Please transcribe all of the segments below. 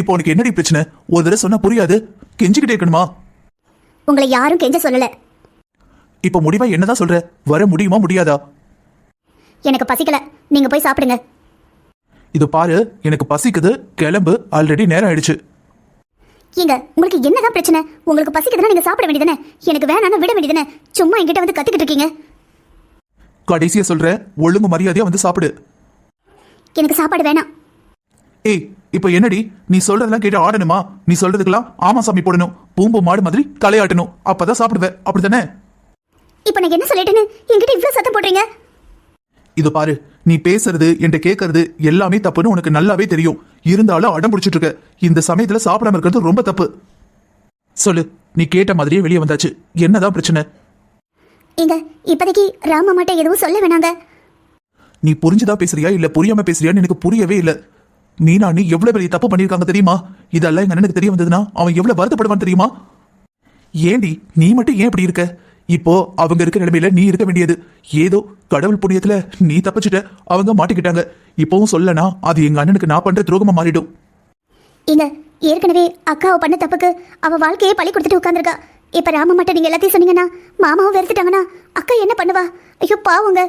இப்போ உனக்கு என்னடி பிரச்சனை? ஒரு தடவை சொன்னா புரியாது. கெஞ்சிக்கிட்டே இருக்கணுமா? உங்களை யாரும் கெஞ்ச சொல்லல. இப்போ முடிவா என்னதான் சொல்ற? வர முடியுமா முடியாதா? எனக்கு பசிக்கல. நீங்க போய் சாப்பிடுங்க. இது பாரு எனக்கு பசிக்குது கிளம்பு ஆல்ரெடி நேரம் ஆயிடுச்சு. ஏங்க உங்களுக்கு என்னதான் பிரச்சனை? உங்களுக்கு பசிக்குதுன்னா நீங்க சாப்பிட வேண்டியதானே எனக்கு வேணாம்னு விட வேண்டியதானே சும்மா என்கிட்ட வந்து கத்திக்கிட்டு இருக்கீங்க. கடைசியா சொல்றேன் ஒழுங்கு மரியாதையா வந்து சாப்பிடு. எனக்கு சாப்பாடு வேணாம். ஏய் இப்போ என்னடி? நீ சொல்றதெல்லாம் கேட்டு ஆடணுமா? நீ சொல்றதுக்கெல்லாம் ஆமா சாமி போடணும். பூம்பு மாடு மாதிரி தலையாட்டணும். அப்பதான் சாப்பிடுவேன். அப்படிதானே இப்போ நான் என்ன சொல்லிட்டேன்னு? என்கிட்ட இவ்வளவு சத்தம் போடுறீங்க. இது பாரு நீ பேசுறது என்கிட்ட கேட்கறது எல்லாமே தப்புன்னு உனக்கு நல்லாவே தெரியும். இருந்தாலும் அடம் பிடிச்சிட்டு இருக்க. இந்த சமயத்துல சாப்பிடாம இருக்கிறது ரொம்ப தப்பு. சொல்லு நீ கேட்ட மாதிரியே வெளியே வந்தாச்சு. என்னதான் பிரச்சனை? ஏங்க இப்போதைக்கு ராமா மாட்ட எதுவும் சொல்ல வேணாங்க. நீ புரிஞ்சுதா பேசுறியா? இல்ல புரியாம பேசுறியான்னு எனக்கு புரியவே இல்ல. மீனா நீ எவ்வளவு பெரிய தப்பு பண்ணிருக்காங்க தெரியுமா? இதெல்லாம் எங்க அண்ணனுக்கு தெரிய வந்ததுன்னா அவன் எவ்வளவு வருத்தப்படுவான் தெரியுமா? ஏண்டி நீ மட்டும் ஏன் இப்படி இருக்க? இப்போ அவங்க இருக்க நிலைமையில நீ இருக்க வேண்டியது. ஏதோ கடவுள் புண்ணியத்துல நீ தப்பிச்சிட்ட அவங்க மாட்டிக்கிட்டாங்க. இப்பவும் சொல்லனா அது எங்க அண்ணனுக்கு நான் பண்ற துரோகமா மாறிடும். ஏங்க ஏற்கனவே அக்காவை பண்ண தப்புக்கு அவ வாழ்க்கையே பழி கொடுத்துட்டு உட்காந்துருக்கா இப்ப ராம மட்டும் நீங்க எல்லாத்தையும் சொன்னீங்கன்னா மாமாவும் வெறுத்துட்டாங்கன்னா அக்கா என்ன பண்ணுவா? ஐயோ பாவங்க.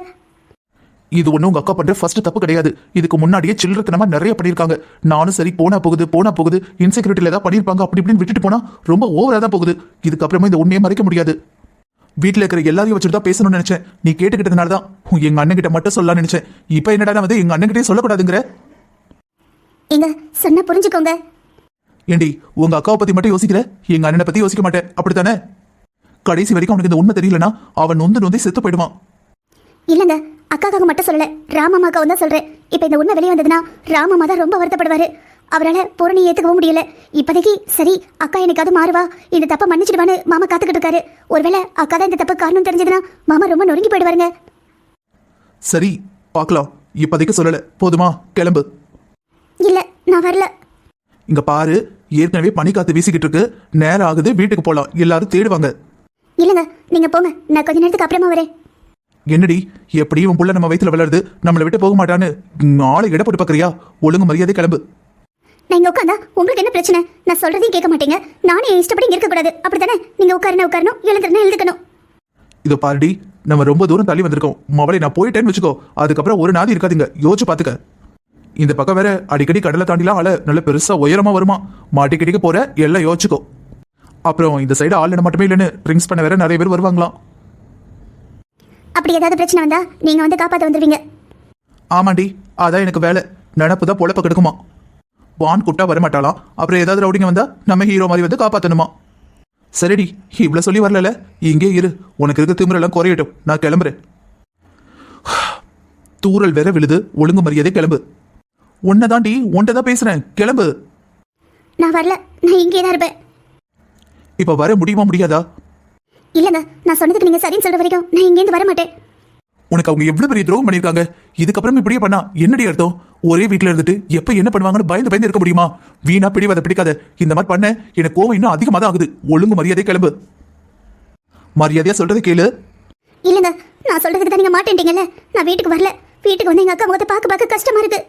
இது ஒன்றும் உங்க அக்கா பண்ற ஃபர்ஸ்ட் தப்பு கிடையாது. இதுக்கு முன்னாடியே சில்லறத்தனமா நிறைய பண்ணியிருக்காங்க. நானும் சரி போனா போகுது போனா போகுது. இன்செக்யூரிட்டில ஏதாவது பண்ணியிருப்பாங்க அப்படி இப்படின்னு விட்டுட்டு போனா ரொம்ப ஓவரா தான் போகுது. இதுக்கப்புறமா இந்த உண்மையை மறைக்க முடியாது. வீட்டில் இருக்கிற எல்லாரையும் வச்சுட்டு தான் பேசணும்னு நினைச்சேன். நீ கேட்டுக்கிட்டதுனால தான் எங்க அண்ணன் கிட்ட மட்டும் சொல்லலாம்னு நினைச்சேன். இப்போ என்னடா வந்து எங்க அண்ணன் கிட்டே சொல்லக்கூடாதுங்கிற? ஏங்க சொன்னா புரிஞ்சுக்கோங்க. ஏண்டி உங்க அக்காவை பத்தி மட்டும் யோசிக்கிற எங்க அண்ணனை பத்தி யோசிக்க மாட்டேன். அப்படித்தானே? கடைசி வரைக்கும் அவனுக்கு இந்த உண்மை தெரியலனா அவன் நொந்து நொந்தி செத்து போயிடுவான். இல்லங்க அக்காக்காக மட்டும் சொல்லல ராமம்மாக்காவும் தான் சொல்றேன். இப்ப இந்த உண்மை வெளியே வந்ததுன்னா ராமம்மா தான் ரொம்ப வருத்தப்படுவாரு. அவரால் பூரணி ஏத்துக்கவும் முடியல. இப்போதைக்கு சரி அக்கா எனக்காவது மாறுவா இந்த தப்பை மன்னிச்சிடுவான்னு மாமா காத்துக்கிட்டு இருக்காரு. ஒருவேளை அக்கா தான் இந்த தப்பு காரணம் தெரிஞ்சதுன்னா மாமா ரொம்ப நொறுங்கி போயிடுவாருங்க. சரி பார்க்கலாம். இப்போதைக்கு சொல்லல. போதுமா? கிளம்பு. இல்ல நான் வரல. இங்க பாரு ஏற்கனவே பனிக்காத்து வீசிக்கிட்டு இருக்கு. நேரம் ஆகுது வீட்டுக்கு போலாம். எல்லாரும் தேடுவாங்க. இல்லங்க நீங்க போங்க. நான் கொஞ்ச நேரத்துக்கு அப்புறமா வரேன். என்னடி எப்படி உன் புள்ள நம்ம வயித்துல விளையாடுது நம்மளை விட்டு போக மாட்டான்னு ஆளை இட போட்டு பாக்குறியா? ஒழுங்கு மரியாதை கிளம்பு. நான் இங்க உட்காந்தா உங்களுக்கு என்ன பிரச்சனை? நான் சொல்றதையும் கேட்க மாட்டீங்க. என் இஷ்டப்படி இங்க இருக்கக்கூடாது. அப்படித்தானே? நீங்க உட்காருனா உட்காரணும் எழுதுறனா எழுதுக்கணும் இது பாருடி நம்ம ரொம்ப தூரம் தள்ளி வந்திருக்கோம். மவளை நான் போயிட்டேன்னு வச்சுக்கோ அதுக்கப்புறம் ஒரு நாதி இருக்காதுங்க. யோசிச்சு பாத்துக்க. இந்த பக்கம் வேற அடிக்கடி கடலை தாண்டிலாம் அலை நல்ல பெருசா உயரமா வருமா? மாட்டிக்கிட்டிக்க போற எல்லாம் யோசிச்சுக்கோ. அப்புறம் இந்த சைடு ஆள் மட்டுமே இல்லைன்னு ட்ரிங்க்ஸ் பண்ண வேற நிறைய பேர் வருவாங்களாம். அப்படி ஏதாவது பிரச்சனை வந்தா நீங்க வந்து காப்பாத்த வந்துருவீங்க. ஆமாண்டி அதான் எனக்கு வேலை. நினப்பு தான் பொழப்ப கெடுக்குமா? வான் கூப்பிட்டா வரமாட்டாளாம் அப்புறம் ஏதாவது ரவுடிங்க வந்தா நம்ம ஹீரோ மாதிரி வந்து காப்பாத்தணுமா? சரிடி இவ்வளவு சொல்லி வரல இங்கே இரு. உனக்கு இருக்க திமிரெல்லாம் குறையட்டும். நான் கிளம்புறேன். தூரல் வேற விழுது. ஒழுங்கு மரியாதை கிளம்பு. உன்னதாண்டி உன்கிட்ட தான் பேசுறேன். கிளம்பு. நான் வரல. நான் இங்கே தான் இருப்பேன். இப்ப வர முடியுமா முடியாதா? இல்லங்க நான் சொன்னதுக்கு நீங்க சரின்னு சொல்ற வரைக்கும் நான் இங்கேருந்து வர மாட்டேன் உனக்கு அவங்க எவ்வளவு பெரிய துரோகம் பண்ணிருக்காங்க இதுக்கப்புறம் இப்படியே பண்ணா என்னடி அர்த்தம்? ஒரே வீட்ல இருந்துட்டு எப்ப என்ன பண்ணுவாங்கன்னு பயந்து பயந்து இருக்க முடியுமா? வீணா பிடிவாத பிடிக்காத இந்த மாதிரி பண்ண எனக்கு கோவம் இன்னும் அதிகமா தான் ஆகுது. ஒழுங்கு மரியாதை கிளம்பு. மரியாதையா சொல்றது கேளு. இல்லங்க நான் சொல்றதுக்கு தான் நீங்க மாட்டேன்ட்டீங்கல்ல. நான் வீட்டுக்கு வரல. வீட்டுக்கு வந்து எங்க அக்கா முகத்தை பார்க்க பார்க்க கஷ்டமா இருக்கு.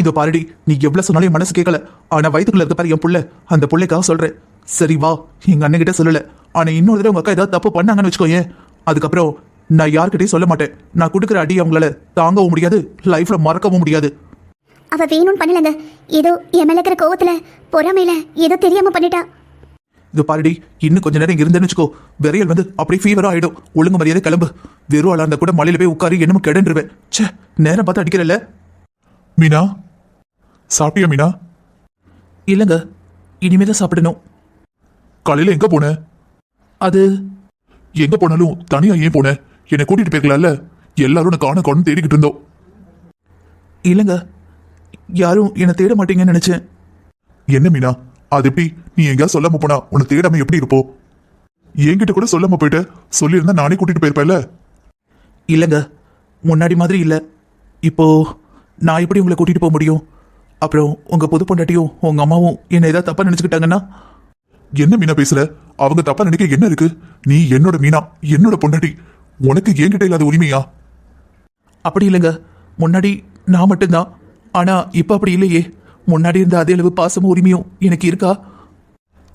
இதோ பாருடி நீ எவ்வளவு சொன்னாலும் என் மனசு கேட்கல. ஆனா வயித்துக்குள்ள இருக்க பாரு என் புள்ள. அந்த புள்ளைக்காக சொல்றேன். சரி வா எங்க அண்ணன் கிட்ட சொல்லல. ஆனா இன்னொரு தடவை உங்க அக்கா ஏதாவது தப்பு பண்ணாங்கன்னு வச்சுக்கோயேன் அதுக்கப்புறம் நான் யார்கிட்டயும் சொல்ல மாட்டேன். நான் கொடுக்குற அடி அவங்களால தாங்கவும் முடியாது லைஃப்ல மறக்கவும் முடியாது. அவ வேணும்னு பண்ணலங்க. ஏதோ என் மேல இருக்கிற கோவத்துல பொறாமையில ஏதோ தெரியாம பண்ணிட்டா. இது பாருடி இன்னும் கொஞ்ச நேரம் இங்க இருந்தேன்னு வச்சுக்கோ. விரையல் வந்து அப்படியே ஃபீவரா ஆயிடும். ஒழுங்கு மரியாதை கிளம்பு. வெறும் ஆளா இருந்தா கூட மலையில போய் உட்காரு என்னமோ கெடன்றுவேன். ச்சே நேரம் பார்த்து அடிக்கிறல்ல. மீனா? சாப்பிட்டியா மீனா? இல்லைங்க இனிமே தான் சாப்பிடணும். காலையில எங்க போன? அது? எங்க போனாலும் தனியா ஏன் போன? என்னை கூட்டிட்டு போயிருக்கலாம்ல. எல்லாரும் உன்னை காண காணும் தேடிக்கிட்டு இருந்தோம். இல்லைங்க யாரும் என்னை தேட மாட்டீங்கன்னு நினைச்சேன். என்ன மீனா? அது எப்படி? நீ எங்கேயாவது சொல்லாம போனா உன்னை தேடாம எப்படி இருப்போ? என்கிட்ட கூட சொல்லாம போயிட்ட. சொல்லியிருந்தா நானே கூட்டிட்டு போயிருப்பேன்ல. இல்லைங்க முன்னாடி மாதிரி இல்லை. இப்போ நான் எப்படி உங்களை கூட்டிட்டு போக முடியும்? அப்புறம் உங்க புது பொண்டாட்டியும் உங்க அம்மாவும் என்னை ஏதாவது தப்பா நினைச்சுக்கிட்டாங்கன்னா? என்ன மீனா பேசல அவங்க தப்பா நினைக்க என்ன இருக்கு? நீ என்னோட மீனா? என்னோட பொண்டாட்டி? உனக்கு என்கிட்ட இல்லாத உரிமையா? அப்படி இல்லைங்க. முன்னாடி நான் மட்டும்தான். ஆனா இப்போ அப்படி இல்லையே. முன்னாடி இருந்த அதே அளவு பாசமும் உரிமையும் எனக்கு இருக்கா?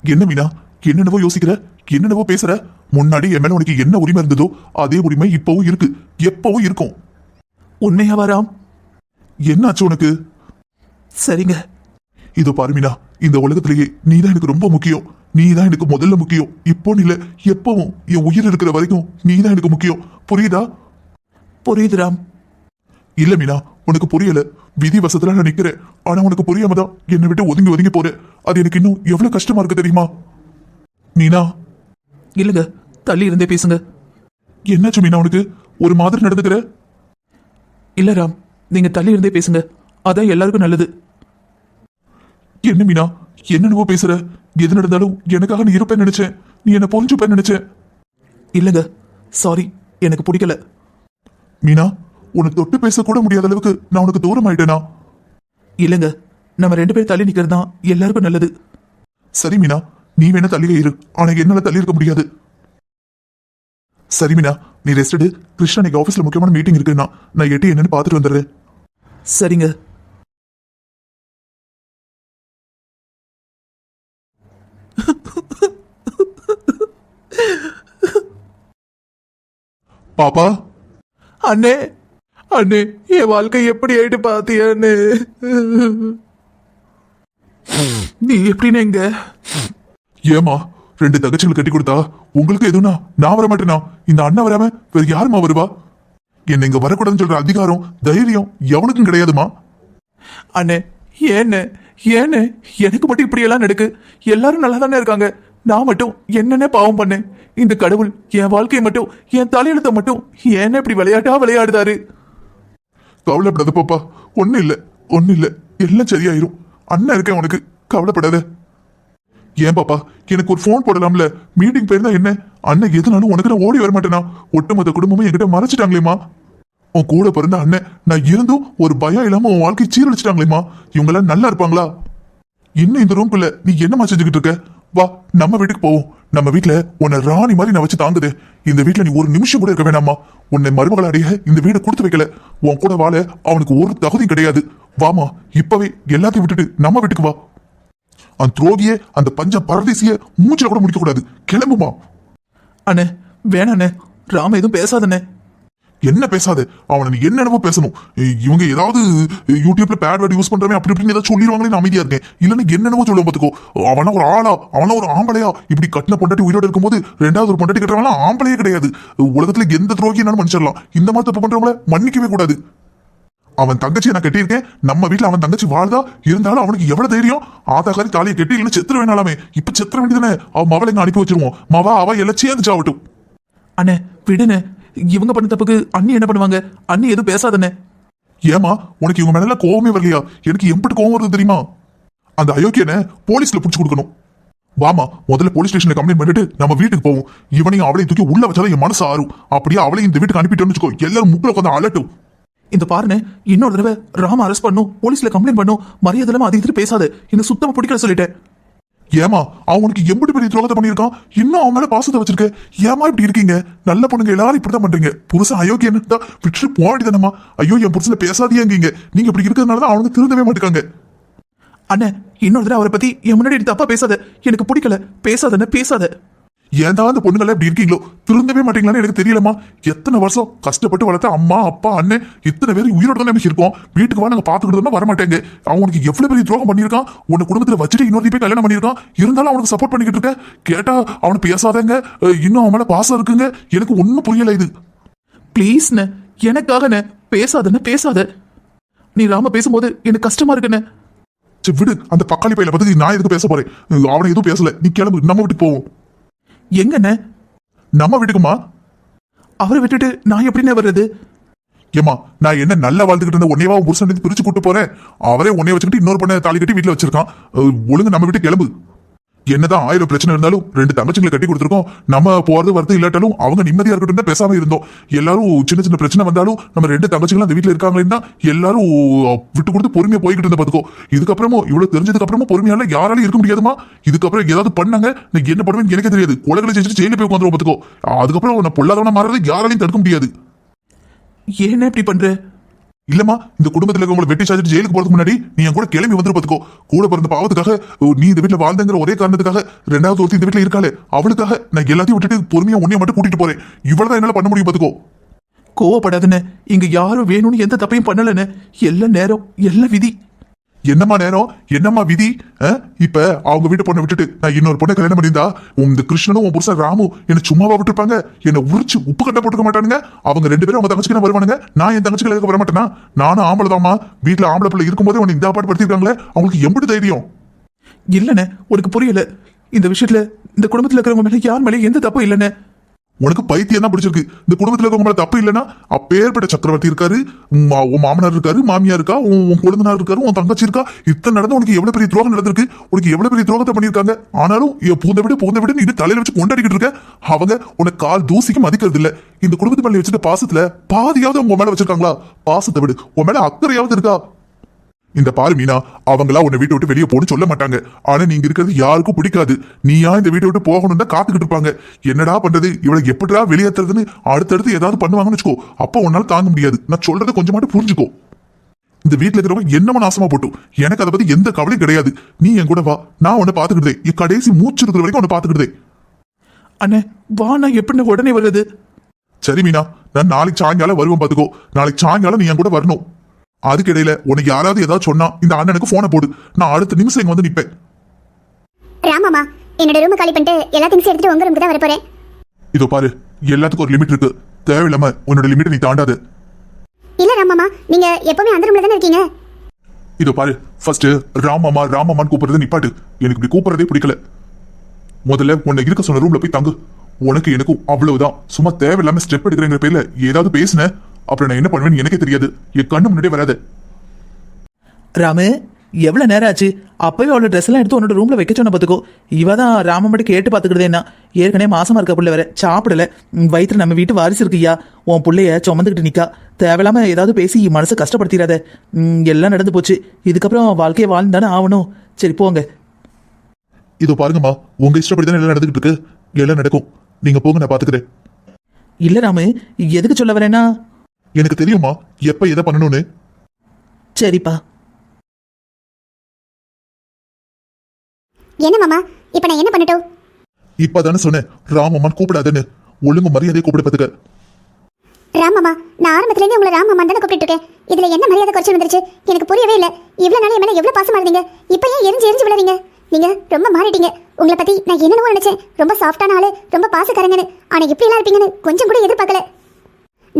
என்ன மீனா? என்னென்னவோ யோசிக்கிற? என்னென்னவோ பேசுற? முன்னாடி என் மேல உனக்கு என்ன உரிமை இருந்ததோ அதே உரிமை இப்பவும் இருக்கு. எப்பவும் இருக்கும். உண்மையாவா ராம் என்னாச்சு உனக்கு? சரிங்க. இதோ பாரு மீனா இந்த உலகத்திலேயே நீ தான் எனக்கு ரொம்ப முக்கியம். நீ தான் எனக்கு முதல்ல முக்கியம். இப்போ இல்ல எப்பவும் என் உயிர் இருக்கிற வரைக்கும் நீ தான் எனக்கு முக்கியம். புரியுதா? புரியுது ராம். இல்ல மீனா உனக்கு புரியல. விதி வசத்துல நான் நிக்கிறேன். ஆனா உனக்கு புரியாம தான் என்னை விட்டு ஒதுங்கி ஒதுங்கி போற அது எனக்கு இன்னும் எவ்வளவு கஷ்டமா இருக்கு தெரியுமா? மீனா. இல்லைங்க தள்ளி இருந்தே பேசுங்க. என்னாச்சு மீனா உனக்கு? ஒரு மாதிரி நடந்துக்கிற? இல்ல ராம். நீங்க தள்ளி இருந்தே பேசுங்க. அதான் எல்லாருக்கும் நல்லது. என்ன மீனா? என்னென்னவோ பேசுற? எது நடந்தாலும் எனக்காக நீ இருப்பேன் நினைச்சேன். நீ என்னை புரிஞ்சுப்பேன்னு நினைச்சேன். இல்லைங்க. சாரி எனக்கு பிடிக்கல. மீனா உன்னை தொட்டு பேச கூட முடியாத அளவுக்கு நான் உனக்கு தூரம் ஆயிட்டேனா இல்லைங்க. நம்ம ரெண்டு பேரும் தள்ளி நிக்கிறது தான் எல்லாருக்கும் நல்லது. சரி மீனா நீ வேணா தள்ளியே இரு. ஆனா என்னால தள்ளி இருக்க முடியாது. சரி மீனா நீ ரெஸ்ட் எடு. கிருஷ்ணா இன்னைக்கு ஆஃபீஸ்ல முக்கியமான மீட்டிங் இருக்குன்னா நான் எட்டி என்னன்னு பார்த்துட்டு வந்துடுறேன். சரிங்க. பாப்பா? அண்ணே அண்ணே என் வாழ்க்கை எப்படி ஆயிட்டு பாத்தியான்னு நீ எப்படின்னு எங்க? ஏமா ரெண்டு தகச்சிகள் கட்டி கொடுத்தா உங்களுக்கு எதுனா? நான் வர மாட்டேனா இந்த அண்ணன் வராம வேற யாருமா வருவா? என்ன இங்க வரக்கூடாதுன்னு சொல்ற அதிகாரம் தைரியம் எவனுக்கும் கிடையாதுமா? அண்ணே ஏன்னு ஏன்னு எனக்கு மட்டும் இப்படி எல்லாம் நடக்கு. எல்லாரும் நல்லா தானே இருக்காங்க. நான் மட்டும் என்னென்ன பாவம் பண்ணேன். இந்த கடவுள் என் வாழ்க்கையை மட்டும் என் தலையெழுத்தை மட்டும் ஏன் இப்படி விளையாட்டா விளையாடுதாரு? கவலைப்படாத பாப்பா. ஒண்ணு இல்ல ஒண்ணு இல்ல. எல்லாம் சரியாயிரும். அண்ணன் இருக்கேன் உனக்கு. கவலைப்படாத. ஏன் பாப்பா? எனக்கு ஒரு ஃபோன் போடலாம்ல. மீட்டிங் போயிருந்தா என்ன? அண்ணன் எதுனாலும் உனக்கு நான் ஓடி வர மாட்டேனா? ஒட்டுமொத்த குடும்பமும் என்கிட்ட மறைச்சிட்டாங்களேமா உன் கூட பிறந்த அண்ணன் நான் இருந்தும் ஒரு பயம் இல்லாம உன் வாழ்க்கை சீரழிச்சிட்டாங்களேம்மா. இவங்கெல்லாம் நல்லா இருப்பாங்களா? இன்னும் இந்த ரூம்குள்ள நீ என்னம்மா செஞ்சுக்கிட்டு இருக்க? வா நம்ம வீட்டுக்கு போவோம். நம்ம வீட்டுல உன்னை ராணி மாதிரி நான் வச்சு தாங்குது. இந்த வீட்ல நீ ஒரு நிமிஷம் கூட இருக்க வேணாமா உன்னை மருமகள் அடைய இந்த வீடு கொடுத்து வைக்கல. உன் கூட வாழ அவனுக்கு ஒரு தகுதி கிடையாது. வாமா இப்பவே எல்லாத்தையும் விட்டுட்டு நம்ம வீட்டுக்கு வா. அந்த துரோகிய அந்த பஞ்ச பரதேசிய மூச்சில கூட முடிக்க கூடாது. கிளம்புமா? அண்ணே வேணாண்ணே. ராம எதுவும் பேசாதண்ணே. என்ன பேசாத? அவனை நீ பேசணும். இவங்க ஏதாவது யூடியூப்ல பேட் வேர்ட் யூஸ் பண்றவன் அப்படி இப்படின்னு ஏதாவது சொல்லிடுவாங்களே நான் அமைதியா இருக்கேன். இல்லைன்னா என்னென்னவோ சொல்லுவோம் பாத்துக்கோ அவனா ஒரு ஆளா? அவனா ஒரு ஆம்பளையா? இப்படி கட்டின பொண்டாட்டி உயிரோட இருக்கும்போது ரெண்டாவது ஒரு பொண்டாட்டி கட்டுறவங்களாம் ஆம்பளையே கிடையாது. உலகத்துல எந்த துரோகினாலும் மன்னிச்சிடலாம். இந்த மாதிரி தப்பு பண்றவங்கள மன்னிக்கவே கூடாது. அவன் தங்கச்சியை நான் கட்டியிருக்கேன். நம்ம வீட்ல அவன் தங்கச்சி வாழ்தா இருந்தாலும் அவனுக்கு எவ்வளவு தைரியம்? ஆதாக்காரி தாலியை கட்டி இல்லைன்னு செத்துற வேணாலாமே. இப்ப செத்துற வேண்டியதானே அவன் மவளை இங்க அனுப்பி வச்சிருவோம். மவா அவ எல்லாம் சேர்ந்து சாவட்டும். அண்ணே விடுண்ணே. இவங்க பண்ண தப்புக்கு அண்ணி என்ன பண்ணுவாங்க? அண்ணி எதுவும் பேசாதண்ணே. ஏமா உனக்கு இவங்க மேல கோவமே வரலையா? எனக்கு எம்பிட்டு கோவம் வருது தெரியுமா? அந்த அயோக்கியனை போலீஸ்ல புடிச்சு கொடுக்கணும். வாமா முதல்ல போலீஸ் ஸ்டேஷன்ல கம்ப்ளைண்ட் பண்ணிட்டு நம்ம வீட்டுக்கு போவோம். இவனையும் அவளையும் தூக்கி உள்ள வச்சாலும் என் மனசு ஆறும். அப்படியே அவளையும் இந்த வீட்டுக்கு அனுப்பிட்டோம்னு வச்சுக்கோ. எல்லாரும் முக்கில் உட்காந்து அலட்டும். இந்த பாருண்ணே இன்னொரு தடவை ராம அரெஸ்ட் பண்ணும் போலீஸ்ல கம்ப்ளைண்ட் பண்ணும் மரியாதை இல்லாம அதிக பேசாத. எனக்கு சுத்தமா பிடிக்கல சொல்லிட்டேன் ஏமா அவன் உனக்கு எம்பிட்டு பெரிய துரோகத்தை பண்ணியிருக்கான். இன்னும் அவன் மேல பாசத்தை வச்சிருக்க. ஏமா இப்படி இருக்கீங்க? நல்ல பொண்ணுங்க எல்லாரும் இப்படிதான் பண்றீங்க. புருஷன் அயோக்கியன்னு தான் விட்டுட்டு போக வேண்டியதானம்மா ஐயோ என் புருஷனை பேசாதீங்கீங்க நீங்க இப்படி இருக்கிறதுனால தான் அவனுக்கு திருந்தவே மாட்டேங்காங்க அண்ணே இன்னொரு தடவை அவரை பத்தி என் முன்னாடி தப்பா பேசாத. எனக்கு பிடிக்கல. பேசாதண்ணே பேசாத. ஏன்டா அந்த பொண்ணுங்கள இப்படி இருக்கீங்களோ? திருந்தவே மாட்டீங்களான்னு எனக்கு தெரியலமா எத்தனை வருஷம் கஷ்டப்பட்டு வளர்த்த அம்மா அப்பா அண்ணன் இத்தனை பேர் உயிரோட தானே நமக்கு இருக்கோம் வீட்டுக்கு வா நாங்க பாத்துக்கிட்டு வர மாட்டேங்க அவன் உனக்கு எவ்வளவு பெரிய துரோகம் பண்ணியிருக்கான்? உன்னை குடும்பத்துல வச்சுட்டு இன்னொரு போய் கல்யாணம் பண்ணியிருக்கான். இருந்தாலும் அவனுக்கு சப்போர்ட் பண்ணிக்கிட்டு இருக்க. கேட்டா அவனை பேசாதங்க. இன்னும் அவன் மேல பாசம் இருக்குங்க. எனக்கு ஒண்ணும் புரியல இது. ப்ளீஸ்ண்ணே எனக்காகண்ணே பேசாதண்ணே பேசாத. நீ ராம பேசும்போது எனக்கு கஷ்டமா இருக்குண்ணே. விடு. அந்த பக்காளி பையில பத்தி நான் எதுக்கு பேச போறேன்? அவனை எதுவும் பேசல. நீ கிளம்பு. நம்ம வீட்டுக்கு போவோம். எங்கண்ண? நம்ம வீட்டுக்குமா? அவரை விட்டுட்டு நான் எப்படிண்ணே வர்றது? ஏமா நான் என்ன நல்லா வாழ்ந்துகிட்டு இருந்த உன்னையவா புருஷன் பிரிச்சு கூட்டு போறேன்? அவரே உன்னைய வச்சுக்கிட்டு இன்னொரு பொண்ணை தாலி கட்டி வீட்டுல வச்சிருக்கான். ஒழுங்கு நம்ம வீட்டு கிளம்பு. என்னதான் ஆயிரம் பிரச்சனை இருந்தாலும் ரெண்டு தங்கச்சிங்களை கட்டி கொடுத்துருக்கோம். நம்ம போறது வரது இல்லாட்டாலும் அவங்க நிம்மதியா இருக்கட்டும் தான் பேசாம இருந்தோம். எல்லாரும் சின்ன சின்ன பிரச்சனை வந்தாலும் நம்ம ரெண்டு தங்கச்சிகளும் அந்த வீட்டுல இருக்காங்களேன்னு தான் எல்லாரும் விட்டு கொடுத்து பொறுமையா போய்கிட்டு இருந்த பாத்துக்கோ. இதுக்கப்புறமும் இவ்வளவு தெரிஞ்சதுக்கு அப்புறமும் பொறுமையால யாராலையும் இருக்க முடியாதுமா? இதுக்கப்புறம் ஏதாவது பண்ணாங்க? என்ன பண்ணுவேன்னு எனக்கே தெரியாது. கொலைகளை செஞ்சுட்டு ஜெயில போய் உட்காந்துருவோம் பாத்துக்கோ. அதுக்கப்புறம் நான் பொல்லாதவனா மாறது யாராலையும் தடுக்க முடியாது. என்ன இப்படி பண்ற? இல்லம்மா இந்த குடும்பத்துல இருக்கவங்களை வெட்டி சாதிட்டு ஜெயிலுக்கு போறதுக்கு முன்னாடி நீ என் கூட கிளம்பி வந்துரு பாத்துக்கோ. கூட பிறந்த பாவத்துக்காக ஓ, நீ இந்த வீட்டுல வாழ்ந்தங்கிற ஒரே காரணத்துக்காக ரெண்டாவது ஒருத்தி இந்த வீட்டுல இருக்காளே அவளுக்காக நான் எல்லாத்தையும் விட்டுட்டு பொறுமையா உன்னைய மட்டும் கூட்டிட்டு போறேன். இவ்வளவுதான் என்னால பண்ண முடியும் பாத்துக்கோ. கோவப்படாதுன்னு இங்க யாரும் வேணும்னு எந்த தப்பையும் பண்ணலன்னு எல்லா நேரம் எல்லாம் விதி. என்னம்மா நேரம்? என்னம்மா விதி? ஆ? இப்ப அவங்க வீட்டு பொண்ணை விட்டுட்டு நான் இன்னொரு பொண்ணை கல்யாணம் பண்ணியிருந்தா உன் இந்த கிருஷ்ணனும் உன் புருஷன் ராமு என்ன சும்மாவா விட்டுருப்பாங்க? என்ன உரிச்சு உப்பு கட்ட போட்டுக்க மாட்டானுங்க. அவங்க ரெண்டு பேரும் அவங்க தங்கச்சிக்கு வருவானுங்க. நான் என் தங்கச்சிக்கு இருக்க வர மாட்டேனா? நானும் ஆம்பளை தாமா வீட்டுல ஆம்பளை பிள்ளை இருக்கும்போதே உன்னை இந்த பாட்டு படுத்திருக்காங்களே. அவங்களுக்கு எம்பிட்டு தைரியம். இல்லைண்ணே உனக்கு புரியல. இந்த விஷயத்துல இந்த குடும்பத்துல இருக்கிறவங்க மேல யார் மேலே எந்த தப்பும் இல்லைண்ணே. உனக்கு பைத்தியம் தான் பிடிச்சிருக்கு. இந்த குடும்பத்தில் இருக்கவங்க மேலே தப்பு இல்லைன்னா அப்பேற்பட்ட சக்கரவர்த்தி இருக்காரு உன் உன் மாமனார் இருக்காரு மாமியார் இருக்கா உன் குழந்தனார் கொழுந்தனார் இருக்காரு உன் தங்கச்சி இருக்கா இத்தனை நடந்து உனக்கு எவ்வளவு பெரிய துரோகம் நடந்திருக்கு உனக்கு எவ்வளவு பெரிய துரோகத்தை பண்ணியிருக்காங்க. ஆனாலும் என் பூந்த விட பூந்த விட நீ தலையில வச்சு கொண்டாடிக்கிட்டு இருக்க. அவங்க உனக்கு கால் தூசிக்கு மதிக்கிறது இல்ல. இந்த குடும்பத்து மேல வச்சுட்டு பாசத்துல பாதியாவது உங்க மேல வச்சிருக்காங்களா? பாசத்தை விடு. உன் மேல அக்கறையாவது இருக்கா? இந்த பாரு மீனா அவங்களா உன்னை வீட்டை விட்டு வெளியே போன்னு சொல்ல மாட்டாங்க. ஆனா நீங்க இருக்கிறது யாருக்கும் பிடிக்காது. நீயா இந்த வீட்டை விட்டு போகணும் தான் காத்துக்கிட்டு இருப்பாங்க. என்னடா பண்றது? இவளை எப்படிடா வெளியேற்றுறதுன்னு அடுத்தடுத்து ஏதாவது பண்ணுவாங்கன்னு வச்சுக்கோ. அப்போ உன்னால தாங்க முடியாது. நான் சொல்றதை கொஞ்சமாட்டு புரிஞ்சுக்கோ. இந்த வீட்டுல இருக்கிறவங்க என்னமோ நாசமா போட்டும். எனக்கு அதை பத்தி எந்த கவலையும் கிடையாது. நீ என் கூட வா. நான் உன்னை பாத்துக்கிட்டே என் கடைசி மூச்சு இருக்கிற வரைக்கும் உன்னை பாத்துக்கிட்டே அண்ணே வா நான் எப்படி உடனே வர்றது? சரி மீனா நான் நாளைக்கு சாயங்காலம் வருவேன் பாத்துக்கோ நாளைக்கு சாயங்காலம் நீ என் கூட வரணும். அதுக்கு இடையில உனக்கு யாராவது ஏதாவது சொன்னா இந்த அண்ணனுக்கு போனை போடு. நான் அடுத்த நிமிஷம் இங்க வந்து நிப்பேன். ராமாமா என்னோட ரூம் காலி பண்ணிட்டு எல்லா திங்ஸும் எடுத்துட்டு உங்க ரூமுக்கு தான் வர போறேன் இதோ பாரு எல்லாத்துக்கும் ஒரு லிமிட் இருக்கு. தேவையில்லாம உன்னோட லிமிட்டை நீ தாண்டாத. இல்ல ராமாமா நீங்க எப்பவுமே அந்த ரூம்ல தானே இருக்கீங்க? இதோ பாரு ஃபர்ஸ்ட் ராமம்மா ராமம்மான்னு கூப்பிடுறது நிப்பாட்டு. எனக்கு இப்படி கூப்பிடுறதே பிடிக்கல. முதல்ல உன்னை இருக்க சொன்ன ரூம்ல போய் தங்கு. உனக்கு எனக்கும் அவ்வளவுதான். சும்மா தேவையில்லாம ஸ்டெப் எடுக்கிறேங்கிற பேர்ல ஏதாவது பேசுன? அப்புறம் நான் என்ன பண்ணுவேன்னு எனக்கே தெரியாது. என் கண்ணு முன்னாடியே வராத. ராமு எவ்வளவு நேரம் ஆச்சு? அப்பவே அவளோட ட்ரெஸ் எல்லாம் எடுத்து உன்னோட ரூம்ல வைக்க சொன்ன பாத்துக்கோ. இவ தான் ராம மட்டும் கேட்டு பாத்துக்கிட்டே என்ன? ஏற்கனவே மாசமா இருக்க புள்ள வேற. சாப்பிடல. வயித்துல நம்ம வீட்டு வாரிசு இருக்குய்யா உன் புள்ளைய சுமந்துக்கிட்டு நிக்கா. தேவையில்லாம ஏதாவது பேசி மனசை கஷ்டப்படுத்திடாத எல்லாம் நடந்து போச்சு. இதுக்கப்புறம் வாழ்க்கையை வாழ்ந்தானே ஆகணும். சரி போங்க. இதோ பாருங்கம்மா. உங்க இஷ்டப்படி தான் எல்லாம் நடந்துகிட்டு இருக்கு. எல்லாம் நடக்கும். நீங்க போங்க நான் பாத்துக்கிறேன். இல்ல ராமு எதுக்கு சொல்ல வரேன்னா? எனக்கு தெரியுமா? எப்ப எதை பண்ணணும்னு? சரிப்பா. என்ன மாமா? இப்ப நான் என்ன பண்ணட்டும்? இப்பதானே சொன்னேன். ராமம்மான் கூப்பிடாதேன்னு. ஒழுங்கு மரியாதையை கூப்பிட பாத்துக்க. ராமாமா நான் ஆரம்பத்துல இருந்து உங்களை ராமாமா தானே கூப்பிட்டு இருக்கேன். இதுல என்ன மரியாதை குறைச்சு வந்துருச்சு? எனக்கு புரியவே இல்ல. இவ்வளவு நாள் என் மேல எவ்வளவு பாசமா இருந்தீங்க? இப்ப ஏன் எரிஞ்சு எரிஞ்சு விழுறீங்க? நீங்க ரொம்ப மாறிட்டீங்க. உங்களை பத்தி நான் என்னென்னவோ நினைச்சேன். ரொம்ப சாஃப்டான ஆளு ரொம்ப பாசக்காரங்கன்னு. ஆனா இப்படி எல்லாம் இருப்பீங்கன்னு கொஞ்சம் கூட எதிர்பார்க்கல.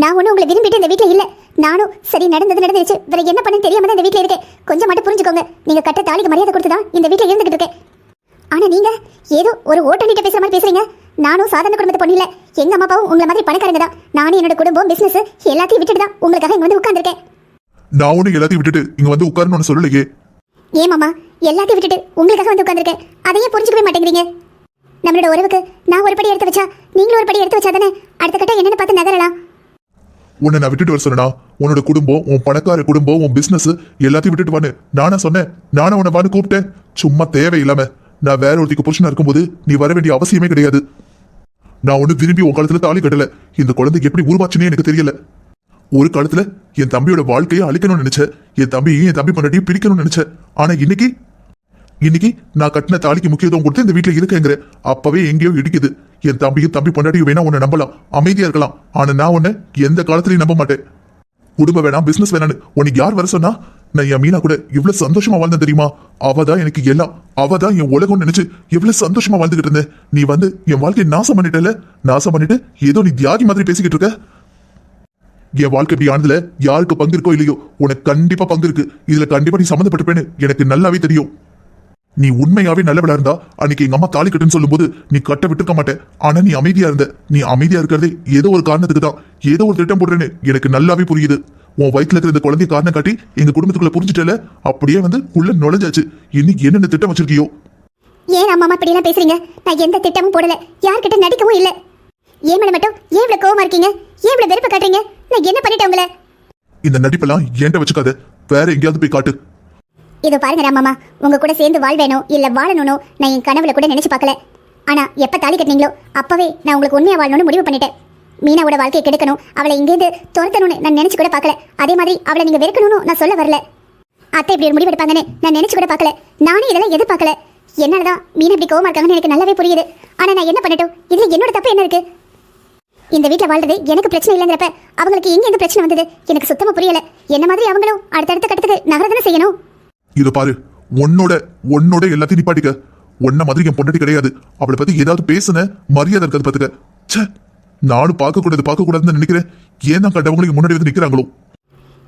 நான் ஒன்றும் உங்களை விரும்பிட்டு இந்த வீட்டில் இல்லை. நானும் சரி நடந்தது நடந்துருச்சு. வேற என்ன பண்ணு தெரியாம தான் இந்த வீட்டில் இருக்கேன். கொஞ்சம் மட்டும் புரிஞ்சுக்கோங்க. நீங்க கட்ட தாலிக்கு மரியாதை கொடுத்து தான் இந்த வீட்டில் இருந்துகிட்டு இருக்கேன். ஆனா நீங்க ஏதோ ஒரு ஓட்டலிட்ட பேசுற மாதிரி பேசுறீங்க. நானும் சாதாரண குடும்பத்தை பொண்ணு இல்ல. எங்க அம்மா அப்பாவும் உங்களை மாதிரி பணக்காரங்க தான். நானும் என்னோட குடும்பம் பிசினஸ் எல்லாத்தையும் விட்டுட்டு தான் உங்களுக்காக இங்க வந்து உட்கார்ந்திருக்கேன். நான் ஒண்ணு எல்லாத்தையும் விட்டுட்டு இங்க வந்து உட்காரணும்னு சொல்லலையே. ஏன் மாமா எல்லாத்தையும் விட்டுட்டு உங்களுக்காக வந்து உட்கார்ந்திருக்கேன். அதையே புரிஞ்சுக்கவே மாட்டேங்கிறீங்க. நம்மளோட உறவுக்கு நான் ஒரு படி எடுத்து வச்சா நீங்களும் ஒரு படி எடுத்து வச்சா தானே? அடுத்த கட்டம் என்னன்னு பார்த்து நகரலாம். உன்னை நான் விட்டுட்டு வர சொன்னா உன்னோட குடும்பம் உன் பணக்கார குடும்பம் உன் பிசினஸ் எல்லாத்தையும் விட்டுட்டு வான்னு. நானா சொன்னேன். நானா உன்னை வான்னு கூப்பிட்டேன். சும்மா தேவையில்லாம. நான் வேற ஒருத்திக்கு புருஷனா இருக்கும்போது நீ வர வேண்டிய அவசியமே கிடையாது. நான் ஒண்ணு விரும்பி உன் காலத்துல தாலி கட்டல. இந்த குழந்தை எப்படி உருவாச்சுன்னே எனக்கு தெரியல. ஒரு காலத்துல என் தம்பியோட வாழ்க்கையை அழிக்கணும்னு நினைச்சேன். என் தம்பியையும் என் தம்பி பொண்டாட்டியும் பிரிக்கணும்னு நினைச்சேன். ஆனா இன்னைக்கு இன்னைக்கு நான் கட்டின தாலிக்கு முக்கியத்துவம் கொடுத்து இந்த வீட்டுல இருக்கேங்கிற. அப்பவே எங்கேயோ இடிக்குது. என் தம்பியும் தம்பி பொண்டாட்டியும் வேணா உன்னை நம்பலாம். அமைதியா இருக்கலாம். ஆனா நான் உன்னை எந்த காலத்திலையும் நம்ப மாட்டேன். குடும்பம் வேணாம் பிசினஸ் வேணான்னு உனக்கு யார் வர சொன்னா? நான் என் மீனா கூட இவ்வளவு சந்தோஷமா வாழ்ந்தேன் தெரியுமா? அவ தான் எனக்கு எல்லாம். அவ தான் என் உலகம் நினைச்சு எவ்வளவு சந்தோஷமா வாழ்ந்துகிட்டு இருந்தேன். நீ வந்து என் வாழ்க்கையை நாசம் பண்ணிட்டல நாசம் பண்ணிட்டு ஏதோ நீ தியாகி மாதிரி பேசிக்கிட்டு இருக்க? என் வாழ்க்கை இப்படி ஆனதுல யாருக்கு பங்கு இருக்கோ இல்லையோ உனக்கு கண்டிப்பா பங்கு இருக்கு. இதுல கண்டிப்பா நீ சம்மந்தப்பட்டிருப்பேன்னு எனக்கு நல்லாவே தெரியும். நீ உண்மையாவே நல்லவளா இருந்தா அன்னைக்கு எங்க அம்மா தாலி கட்டுன்னு சொல்லும்போது நீ கட்ட விட்டுருக்க மாட்டேன் ஆனா நீ அமைதியா இருந்த. நீ அமைதியா இருக்கிறதே ஏதோ ஒரு காரணத்துக்கு தான் ஏதோ ஒரு திட்டம் போடுறேன்னு எனக்கு நல்லாவே புரியுது. உன் வயித்துல இருக்கிற இந்த குழந்தைய காரணம் காட்டி எங்க குடும்பத்துக்குள்ள புரிஞ்சுட்டல? அப்படியே வந்து உள்ள நுழைஞ்சாச்சு. இன்னைக்கு என்னென்ன திட்டம் வச்சிருக்கியோ? ஏன் அம்மா இப்படி எல்லாம் பேசுறீங்க? நான் எந்த திட்டமும் போடல. யார்கிட்ட நடிக்கவும் இல்ல. ஏன் மேடம் மட்டும் ஏன் இவ்வளவு கோவமா இருக்கீங்க? ஏன் இவ்வளவு வெறுப்பு காட்டுறீங்க? நான் என்ன பண்ணிட்டேன் உங்களை? இந்த நடிப்பெல்லாம் என்கிட்ட வச்சுக்காத. வேற எங்கேயாவது போய் காட்டு. இதோ பாருங்க ராமாமா உங்க கூட சேர்ந்து வாழ்வேணும் இல்ல வாழணும்னோ நான் என் கனவுல கூட நினைச்சு பார்க்கல. ஆனா எப்ப தாலி கட்டினீங்களோ அப்பவே நான் உங்களுக்கு உண்மையா வாழணும்னு முடிவு பண்ணிட்டேன். மீனாவோட வாழ்க்கையை கெடுக்கணும் அவளை இங்கேருந்து துரத்தணும்னு நான் நினைச்சு கூட பார்க்கல. அதே மாதிரி அவளை நீங்க வெறுக்கணும்னு நான் சொல்ல வரல. அத்தை இப்படி ஒரு முடிவெடுப்பாங்கன்னு நான் நினைச்சு கூட பார்க்கல. நானே இதெல்லாம் எதிர்பார்க்கல. என்னாலதான் மீன் இப்படி கோவமா இருக்காங்கன்னு எனக்கு நல்லாவே புரியுது. ஆனா நான் என்ன பண்ணட்டும்? இதுல என்னோட தப்பு என்ன இருக்கு? இந்த வீட்டில் வாழ்றது எனக்கு பிரச்சனை இல்லைங்கிறப்ப அவங்களுக்கு எங்கே எந்த பிரச்சனை வந்தது எனக்கு சுத்தமா புரியல. என்ன மாதிரி அவங்களும் அடுத்தடுத்த கட்டத்துக்கு நகரதானே செய்யணும்? இத பாரு உன்னோட உன்னோட எல்லாத்தையும் நிப்பாட்டிக்க. உன்ன மாதிரி என் பொண்டாட்டி கிடையாது. அவளை பத்தி ஏதாவது பேசுன மரியாதை இருக்காது பாத்துக்க. ச்சே நானும் பார்க்க கூடாது பார்க்க கூடாதுன்னு நினைக்கிறேன். ஏன் தான் கண்டவங்களுக்கு முன்னாடி வந்து நிக்கிறாங்களோ?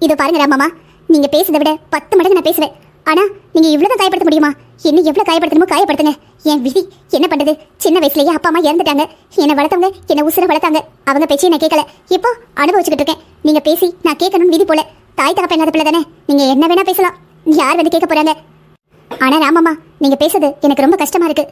இதோ பாருங்க ராமாமா நீங்க பேசுறதை விட பத்து மடங்கு நான் பேசுவேன். ஆனா நீங்க இவ்வளவு காயப்படுத்த முடியுமா? என்ன எவ்வளவு காயப்படுத்தணுமோ காயப்படுத்துங்க. என் விதி என்ன பண்றது? சின்ன வயசுலயே அப்பா அம்மா இறந்துட்டாங்க. என்ன வளர்த்தவங்க என்ன உசுர வளர்த்தாங்க. அவங்க பேச்சையும் நான் கேட்கல. இப்போ அனுபவிச்சுக்கிட்டு இருக்கேன். நீங்க பேசி நான் கேட்கணும்னு விதி போல. தாய் தகப்ப இல்லாத பிள்ளை தானே. நீங்க என்ன வேணா பேசலாம். யார் வந்து கேட்க போறாங்க? ஆனா ராமம்மா நீங்க பேசுறது எனக்கு ரொம்ப கஷ்டமா இருக்கு.